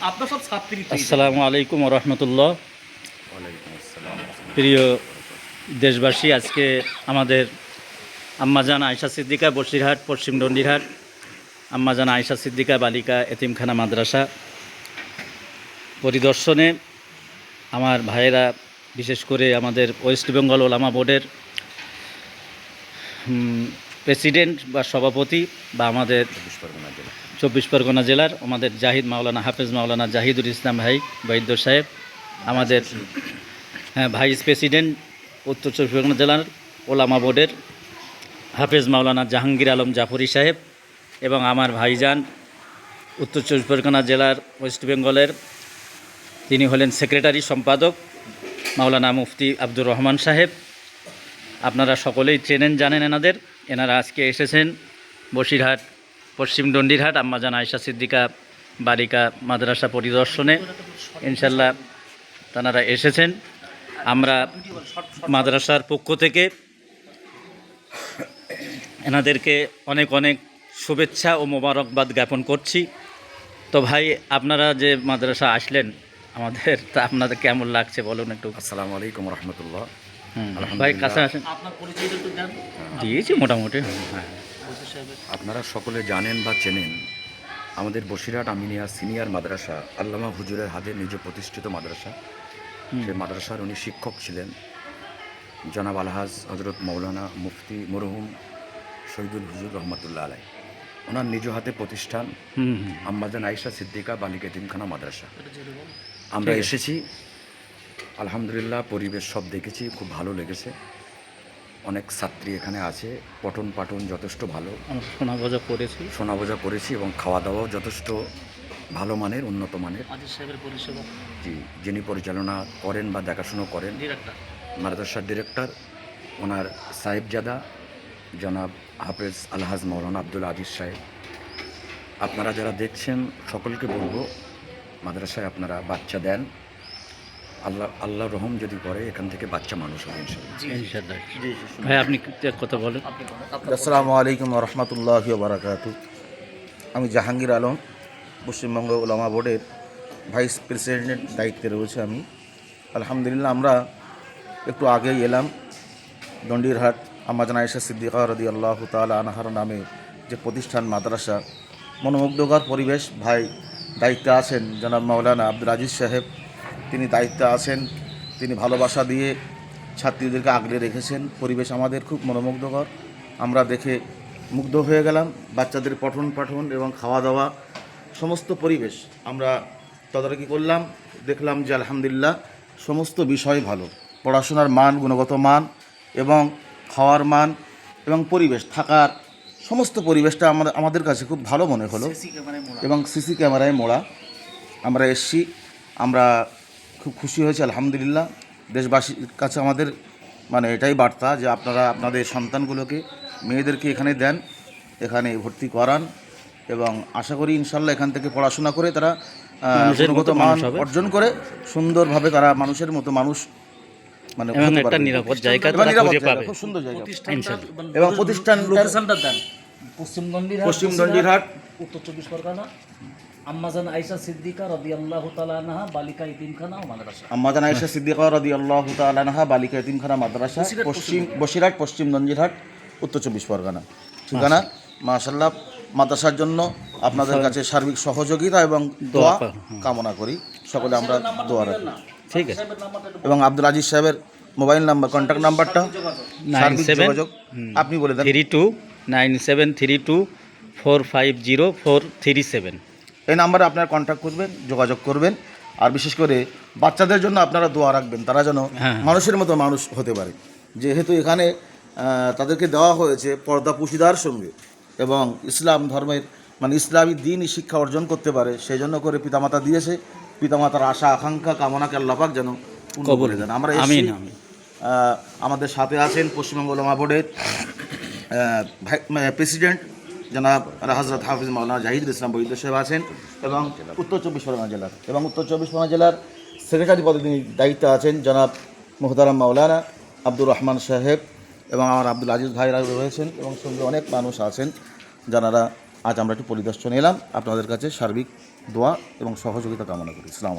আপনার সব ছাত্রী আসসালামু আলাইকুম রহমতুল্লাহ প্রিয় দেশবাসী আজকে আমাদের আম্মাজান আয়সা সিদ্দিকা বসিরহাট পশ্চিম ডন্ডিরহাট আম্মাজান আয়সা সিদ্দিকা বালিকা এতিমখানা মাদ্রাসা পরিদর্শনে আমার ভাইয়েরা বিশেষ করে আমাদের ওয়েস্ট বেঙ্গল ওলামা বোর্ডের প্রেসিডেন্ট বা সভাপতি বা আমাদের চব্বিশ পরগনা জেলার আমাদের জাহিদ মাওলানা হাফেজ মাওলানা জাহিদুল ইসলাম ভাই বৈদ্য সাহেব আমাদের হ্যাঁ, ভাইস প্রেসিডেন্ট উত্তর চব্বিশ পরগনা জেলার ওলামা বোর্ডের হাফেজ মাওলানা জাহাঙ্গীর আলম জাফরি সাহেব এবং আমার ভাইজান উত্তর চব্বিশ পরগনা জেলার ওয়েস্ট বেঙ্গলের তিনি হলেন সেক্রেটারি সম্পাদক মাওলানা মুফতি আব্দুর রহমান সাহেব। আপনারা সকলেই চেনেন জানেন এনাদের। এনারা আজকে এসেছেন বসিরহাট পশ্চিম ডন্ডিরহাট আম্মাজান আয়সা সিদ্দিকা বালিকা মাদ্রাসা পরিদর্শনে। ইনশাল্লাহ তারা এসেছেন। আমরা মাদ্রাসার পক্ষ থেকে এনাদেরকে অনেক অনেক শুভেচ্ছা ও মোবারকবাদ জ্ঞাপন করছি। তো ভাই আপনারা যে মাদ্রাসা আসলেন আমাদের তা আপনাদের কেমন লাগছে বলুন একটু। আসসালামু আলাইকুম রহমতুল্লাহ। হুম, ভাই কাছে আসেন। আপনার পরিচয়টা একটু দেন। দিয়েছি মোটামুটি হ্যাঁ। আপনারা সকলে জানেন বা চেনেন আমাদের বসিরহাট আমিনিয়া সিনিয়র মাদ্রাসা আল্লামা হুজুরের হাতে নিজে প্রতিষ্ঠিত মাদ্রাসা। সেই মাদ্রাসার উনি শিক্ষক ছিলেন জনাব আলহাজ হজরত মৌলানা মুফতি মরহুম শহীদুল হুজুর রহমতুল্লাহ আলাই। ওনার নিজ হাতে প্রতিষ্ঠান আম্মাজান আয়েশা সিদ্দিকা বালিকা তিমখানা মাদ্রাসা। আমরা এসেছি আলহামদুলিল্লাহ পরিবেশ সব দেখেছি খুব ভালো লেগেছে। অনেক ছাত্রী এখানে আছে পঠন পাঠন যথেষ্ট ভালো। সোনা গজা করেছি। শোনা বোঝা করেছি এবং খাওয়া দাওয়াও যথেষ্ট ভালো মানের উন্নত মানের। আজিজ সাহেবের পরিষেবা। জি যিনি পরিচালনা করেন বা দেখাশুনো করেন মাদ্রাসার ডিরেক্টর ওনার সাহেবজাদা জনাব হাফেজ আলহাজ মৌলানা আব্দুল আজিজ সাহেব। আপনারা যারা দেখছেন সকলকে বলব মাদ্রাসায় আপনারা বাচ্চা দেন। আল্লাহ আল্লাহ রহম যদি করে এখান থেকে বাচ্চা মানুষ হবে ভাই আপনি কথা বলেন? আসসালামু আলাইকুম রহমতুল্লাহ বারাকাত আমি জাহাঙ্গীর আলম পশ্চিমবঙ্গ ওলামা বোর্ডের ভাইস প্রেসিডেন্টের দায়িত্বে রয়েছে আমি। আলহামদুলিল্লাহ আমরা একটু আগেই এলাম দণ্ডিরহাট আমাজান আয়েশা সিদ্দিকা রদি আল্লাহ তালা আনাহার নামে যে প্রতিষ্ঠান মাদ্রাসা। মনোমুগ্ধকর পরিবেশ ভাই দায়িত্বে আছেন জনাব মাওলানা আব্দুল আজিজ সাহেব। তিনি দায়িত্বে আছেন তিনি ভালোবাসা দিয়ে ছাত্রীদেরকে আগলে রেখেছেন। পরিবেশ আমাদের খুব মনোমুগ্ধকর। আমরা দেখে মুগ্ধ হয়ে গেলাম। বাচ্চাদের পঠন পাঠন এবং খাওয়া দাওয়া সমস্ত পরিবেশ আমরা তদারকি করলাম। দেখলাম যে আলহামদুলিল্লাহ সমস্ত বিষয় ভালো। পড়াশোনার মান গুণগত মান এবং খাওয়ার মান এবং পরিবেশ থাকার সমস্ত পরিবেশটা আমাদের আমাদের কাছে খুব ভালো মনে হলো। এবং সিসি ক্যামেরায় মোড়া। আমরা এসছি আমরা খুব খুশি হয়েছে আলহামদুলিল্লাহ। দেশবাসীর কাছে আমাদের মানে এটাই বার্তা যে আপনারা আপনাদের সন্তানগুলোকে মেয়েদেরকে এখানে দেন এখানে ভর্তি করান এবং আশা করি ইনশাল্লাহ এখান থেকে পড়াশোনা করে তারা গুণগত মান অর্জন করে সুন্দরভাবে তারা মানুষের মতো মানুষ মানে একটা। নিরাপদ জায়গা এবং খুব সুন্দর জায়গা। প্রতিষ্ঠানটার- লোকেশনটা দেন। পশ্চিম দণ্ডিরহাট পশ্চিম দণ্ডিরহাট উত্তর চব্বিশ পরগনা। আম্মাজান আয়েশা সিদ্দিকা বালিকা ইতিমখানা ও মাদ্রাসা। আম্মাজান আয়েশা সিদ্দিকা রাদি আল্লাহ তালানহা বালিকা এতিমখানা মাদ্রাসা পশ্চিম বসিরহাট পশ্চিম নঞ্জিরহাট উত্তর চব্বিশ পরগনা। ঠিকানা? মাশাল্লাহ মাদ্রাসার জন্য আপনাদের কাছে সার্বিক সহযোগিতা এবং দোয়া কামনা করি। সকলে আমরা দোয়া রাখি। ঠিক আছে। এবং আব্দুল আজিজ সাহেবের মোবাইল নাম্বার কন্ট্যাক্ট নাম্বারটা সার্বিক যোগাযোগ। আপনি বলে দেন। Three two nine seven three two four five zero four three seven. এই নাম্বারে আপনারা কন্ট্যাক্ট করবেন যোগাযোগ করবেন আর বিশেষ করে বাচ্চাদের জন্য আপনারা দোয়া রাখবেন তারা যেন হ্যাঁ। মানুষের মতো মানুষ হতে পারে। যেহেতু এখানে তাদেরকে দেওয়া হয়েছে পর্দা পুশিদার সঙ্গে এবং ইসলাম ধর্মের মানে ইসলামী দিনই শিক্ষা অর্জন করতে পারে সেই জন্য করে পিতামাতা দিয়েছে। পিতামাতার আশা আকাঙ্ক্ষা কামনাকে আল্লাপাক যেন কবুল দেন। আমরা আমাদের সাথে আছেন পশ্চিমবঙ্গ ওলামা বোর্ডের মানে প্রেসিডেন্ট জনাব হজরত হাফিজ মাওলানা জাহিদুল ইসলাম বৈদ্য সাহেব আছেন এবং উত্তর চব্বিশ পরগনা জেলার, এবং উত্তর চব্বিশ পরগনা জেলার সেক্রেটারি পদে তিনি দায়িত্বে আছেন জনাব মোহতারাম মাওলানা আব্দুর রহমান সাহেব এবং আমার আব্দুল আজিজ ভাইরা রয়েছেন এবং সঙ্গে অনেক মানুষ আছেন যারা আজ আমরা একটু পরিদর্শন এলাম। আপনাদের কাছে সার্বিক দোয়া এবং সহযোগিতা কামনা করি। ইসলাম